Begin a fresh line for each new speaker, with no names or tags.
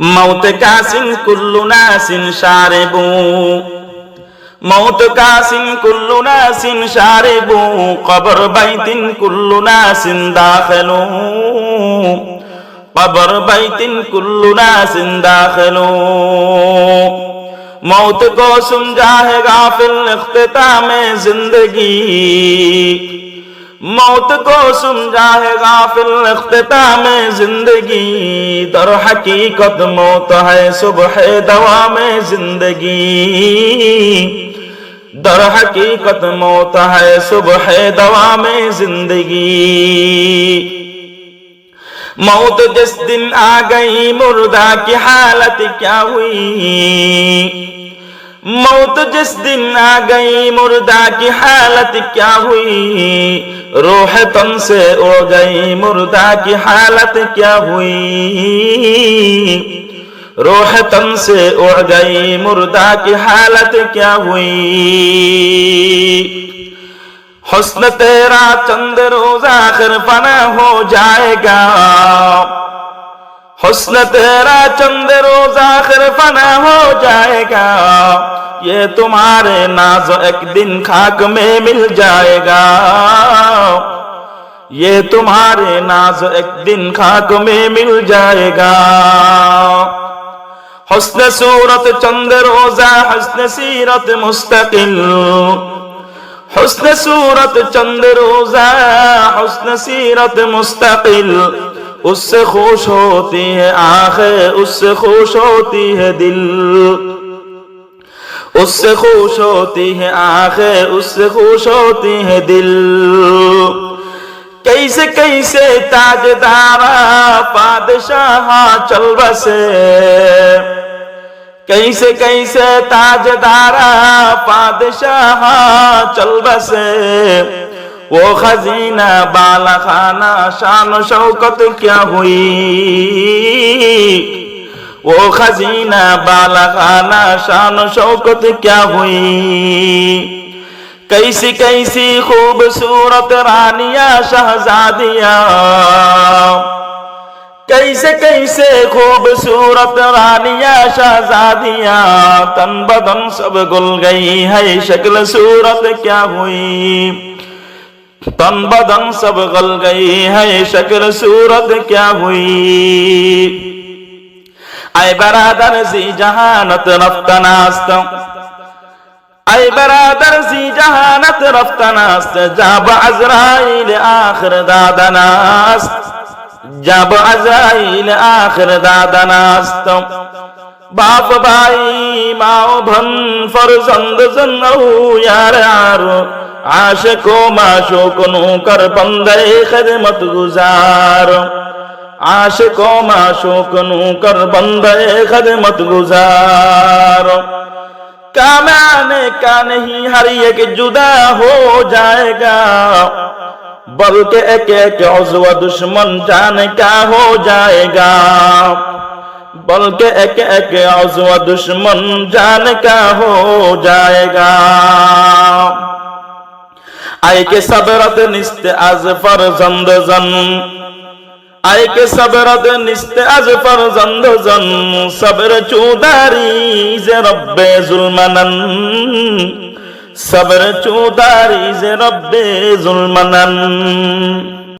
মৌত কাসিন কুল্লু নাসিন শারিবু মৌত কাসিন কুল্লু নাসিন শারিবু কবর বাইতিন কুল্লু নাসিন দাখিলু। কবর বাইতিন কুল্লু নাসিন দাখিলু। موت کو سمجھائے غافل اختتام زندگی۔ در حقیقت موت ہے، صبح دوا میں زندگی۔ در حقیقت موت ہے، صبح دوا میں زندگی۔ موت جس دن آ گئی، مردہ کی حالت کیا ہوئی؟ موت جس دن آ گئی، مردہ کی حالت کیا ہوئی؟ روح تم سے اڑ گئی، مردہ کی حالت کیا ہوئی؟ روح تم سے اڑ گئی، مردہ کی حالت کیا ہوئی؟ حسن تیرا چند روز آخر فنا ہو جائے گا۔ حسن تیرا چند روز آخر فنا ہو جائے گا۔ یہ تمہارے ناز ایک دن خاک میں مل جائے گا۔ یہ تمہارے ناز ایک دن خاک میں مل جائے گا۔ حسن صورت چند روزہ، حسن سیرت مستقل۔ حسن صورت چند روزہ، حسن سیرت مستقل۔ اس سے خوش ہوتی ہے آنکھیں، اس سے خوش ہوتی ہے دل۔ اس سے خوش ہوتی ہے آنکھیں، اس سے خوش ہوتی ہے دل۔ کیسے کیسے تاج دارا بادشاہ چل بسے کیسے کیسے تاج دارا بادشاہ چل بسے वो खजीना बाला खाना शान शौकत क्या हुई वो खजीना बाला खाना शान शौकत क्या हुई कैसी कैसी खूबसूरत रानिया शहजादिया कैसे कैसे खूबसूरत रानिया शहजादिया तन बदन सब गुल गई है शक्ल सूरत क्या हुई तन बदन सब गल गई है शक्ल सूरत क्या हुई अय बरादर सी जहानत रफ्तनास्त अय बरादर सी जहानत रफ्तनास्त जब अजराइल आखिर दादनास्त जब अजराइल आखिर दादनास्त বাপ ভাই মা ভন, ফরজন্দ জন্নার আর আশকো মাশুক নুকর বন্দে খেদমত গুজার। আশকো মাশুক নুকর বন্দে খেদমত গুজার। কামানে কা নেহি হারিয়ে কে জুদা হো জায়গা, বলকে একে একে অজুয়া দুশ্মন জানে কা হো জায়গা। بل کے ایک ایک عضو دشمن جان کا ہو جائے گا آئے کے صبرت نست از فرزند زن آئے کے صبرت نست از فرزند زن صبر چوداری ز رب ظلمنن صبر چوداری ز رب ظلمنن